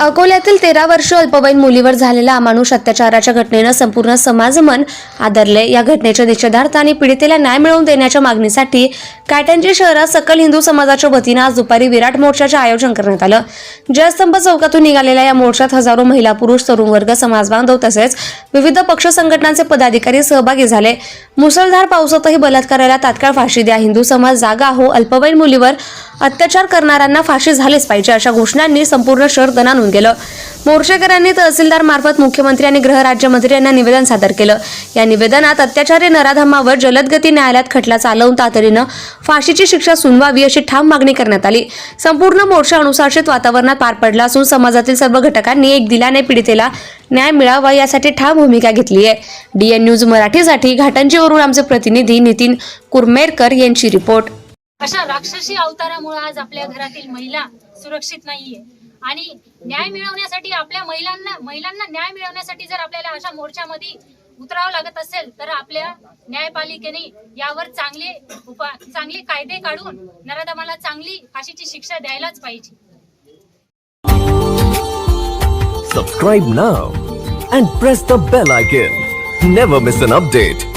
अकोल्यातील तेरा वर्ष अल्पवयीन मुलीवर झालेल्या अमानुष अत्याचाराच्या घटनेनं संपूर्ण समाजमन आदरले या घटनेच्या निषेधार्थ आणि पीडितेला न्याय मिळवून देण्याच्या मागणीसाठी काटंजी शहरात सकल हिंदू समाजाच्या वतीनं आज दुपारी विराट मोर्चाचे आयोजन करण्यात आलं. जयस्तंभ चौकातून निघालेल्या या मोर्चात हजारो महिला पुरुष तरुण वर्ग समाजबांधव तसेच विविध पक्ष संघटनांचे पदाधिकारी सहभागी झाले. मुसळधार पावसातही बलात्काराला तात्काळ फाशी द्या. हिंदू समाज जागा हो. अल्पवयीन मुलीवर अत्याचार करणाऱ्यांना फाशी झालीच पाहिजे अशा घोषणांनी संपूर्ण शहर दणानून गेलं. मोर्चेकरांनी तहसीलदार मार्फत मुख्यमंत्री आणि गृहराज्यमंत्री यांना निवेदन सादर केलं. या निवेदनात अत्याचारी नराधमावर जलदगती न्यायालयात खटला चालवून तातडीनं फाशीची शिक्षा सुनवावी अशी ठाम मागणी करण्यात आली. संपूर्ण मोर्चा अनुशासित वातावरणात पार पडला असून समाजातील सर्व घटकांनी एक दिलाने पीडितेला न्याय मिळावा यासाठी ठाम भूमिका घेतली आहे. डीएन न्यूज मराठीसाठी घाटंजीवरून आमचे प्रतिनिधी नितीन कुरमेरकर यांची रिपोर्ट. अशा राक्षसी अवतारामुळे आज आपल्या घरातील महिला सुरक्षित नाहीये. आणि न्याय मिळवण्यासाठी आपल्या महिलांना महिलांना न्याय मिळवण्यासाठी जर आपल्याला अशा मोर्चामध्ये उतरावं लागत असेल तर आपल्या न्यायपालिकेने यावर चांगले उपा चांगले कायदे काढून नराधमाला चांगली फाशीची शिक्षा द्यायलाच पाहिजे. Subscribe now and press the bell icon never miss an update